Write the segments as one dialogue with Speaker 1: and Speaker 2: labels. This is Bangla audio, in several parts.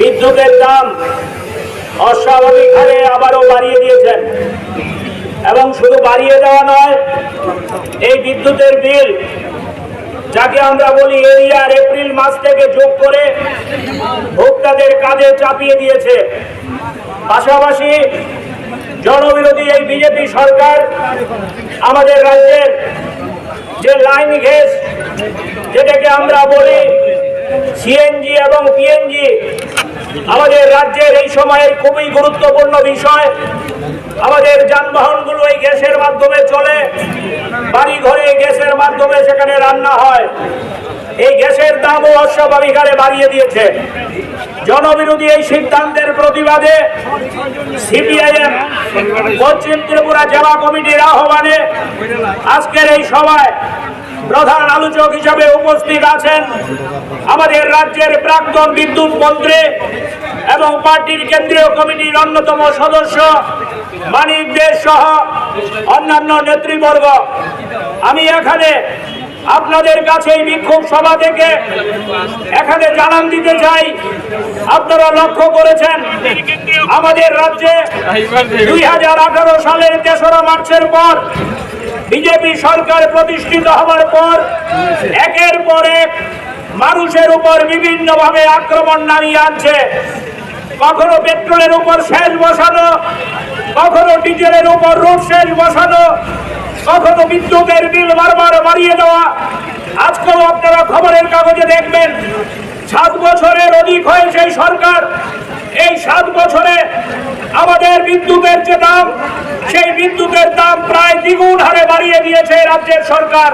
Speaker 1: বিদ্যুতের দাম অস্বাভাবিক হারে আবারও বাড়িয়ে দিয়েছেন। এবং শুধু বাড়িয়ে দেওয়া নয়, এই বিদ্যুতের বিল, যাকে আমরা বলি এরিয়ার এপ্রিল মাস থেকে যোগ করে ভোক্তাদের কাজে চাপিয়ে দিয়েছে। পাশাপাশি জনবিরোধী এই বিজেপি সরকার আমাদের রাজ্যের যে লাইন ঘেস যেটাকে আমরা বলি সিএনজি এবং পিএনজি আমাদের রাজ্যের এই সময়ের খুবই গুরুত্বপূর্ণ বিষয়, আমাদের যানবাহনগুলো এই গ্যাসের মাধ্যমে চলে বাড়ি ঘরে গ্যাসের মাধ্যমে সেখানে রান্না হয়। এই গ্যাসের দামও অস্বাভাবিক হারে বাড়িয়ে দিয়েছে। জনবিরোধী এই সিদ্ধান্তের প্রতিবাদে সিপিআইএম, পশ্চিম ত্রিপুরা জেলা কমিটির আহ্বানে আজকের এই সভায় প্রধান আলোচক হিসাবে উপস্থিত আছেন আমাদের রাজ্যের প্রাক্তন বিদ্যুৎ মন্ত্রী এবং পার্টির কেন্দ্রীয় কমিটির অন্যতম সদস্য মানিক দেশ সহ অন্যান্য নেতৃবর্গ। আমি এখানে আপনাদের কাছে এই বিক্ষোভ সভা থেকে এখানে জানান দিতে চাই। আপনারা লক্ষ্য করেছেন আমাদের রাজ্যে দুই হাজার আঠারো সালের তেসরা মার্চের পর বিজেপি সরকার প্রতিষ্ঠিত হওয়ার পর, একের পর এক মানুষের উপর বিভিন্নভাবে আক্রমণ নামিয়ে আনছে। কখনো পেট্রোলের উপর সেচ বসানো, কখনো ডিজেলের উপর রোড সেচ বসানো, কখনো বিদ্যুতের বিল বারবার বাড়িয়ে দেওয়া। আজকেও আপনারা খবরের কাগজে দেখবেন, সাত বছরের অধিক হয়েছে এই সরকার। এই সাত বছরে আমাদের বিদ্যুতের যে দাম সেই বিদ্যুতের দাম প্রায় দ্বিগুণ হারে বাড়িয়ে দিয়েছে রাজ্যের সরকার।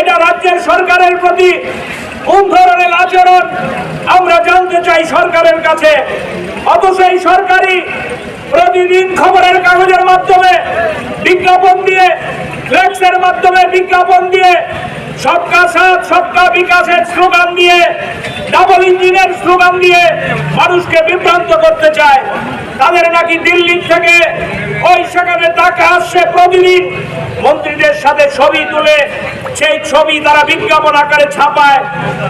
Speaker 1: এটা রাজ্যের সরকারের প্রতি কোন ধরনের আচরণ আমরা জানতে চাই সরকারের কাছে। অথচ এই সরকারি প্রতিদিন খবরের কাগজের মাধ্যমে বিজ্ঞাপন দিয়ে ফ্লেক্সের মাধ্যমে বিজ্ঞাপন দিয়ে, সবকা সাথ, সবকা বিকাশের স্লোগান দিয়ে, ডাবল ইঞ্জিনের স্লোগান দিয়ে মানুষকে বিভ্রান্ত করতে চায়। তাদের নাকি দিল্লি থেকে ওই সেখানে টাকা আসছে প্রতিদিন। মন্ত্রীদের সাথে ছবি তুলে সেই ছবি তারা বিজ্ঞাপন আকারে ছাপায়।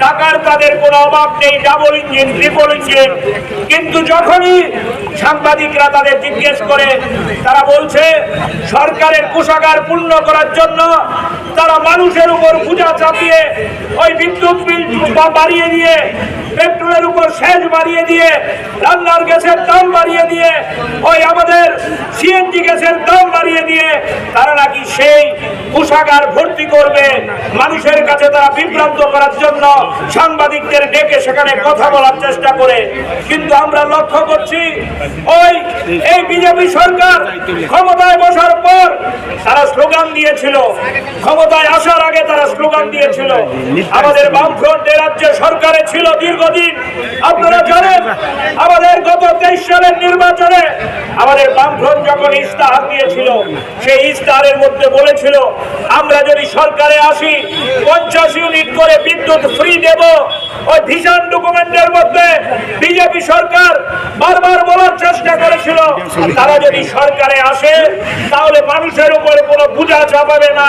Speaker 1: টাকার তাদের কোনো অভাব নেই ডাবল ইঞ্জিন ট্রিপল ইঞ্জিন কিন্তু যখনই সাংবাদিকরা তাদের জিজ্ঞেস করে, তারা বলছে, সরকারের কোষাগার পূর্ণ করার জন্য তারা মানুষের উপর পূজা চাপিয়ে, ওই বিদ্যুৎ বিল বাড়িয়ে দিয়ে, পেট্রোলের উপর সেচ বাড়িয়ে দিয়ে, রান্নার গ্যাসের দাম বাড়িয়ে দিয়ে, ওই আমাদের সিএনজি গ্যাসের দাম বাড়িয়ে দিয়ে, তারা নাকি সেই কোষাগার ভর্তি করবে। মানুষের কাছে তারা বিভ্রান্ত করার জন্য সাংবাদিকদের ডেকে সেখানে কথা বলার চেষ্টা করে। কিন্তু আমরা লক্ষ্য করছি, ওই, এই বিজেপি সরকার ক্ষমতায় বসার পর তারা স্লোগান দিয়েছিল। ক্ষমতায় আসার আগে তারা স্লোগান দিয়েছিল। আমাদের বামফ্রন্ট রাজ্যে সরকারে ছিল দীর্ঘদিন। আপনারা জানেন, আমাদের গত তেইশ সালের নির্বাচনে আমাদের বামফ্রন্ট যখন ইস্তাহার দিয়েছিল, সেই ইস্তাহারের মধ্যে বলেছিল আমরা যদি সরকারে আসি, পঞ্চাশ ইউনিট করে বিদ্যুৎ ফ্রি দেব। ওই ভিশন ডকুমেন্টের মধ্যে বিজেপি সরকার বারবার বলার চেষ্টা করেছিল। তারা যদি সরকারে আসে, তাহলে মানুষের উপরে কোনো বোঝা চাপাবে না।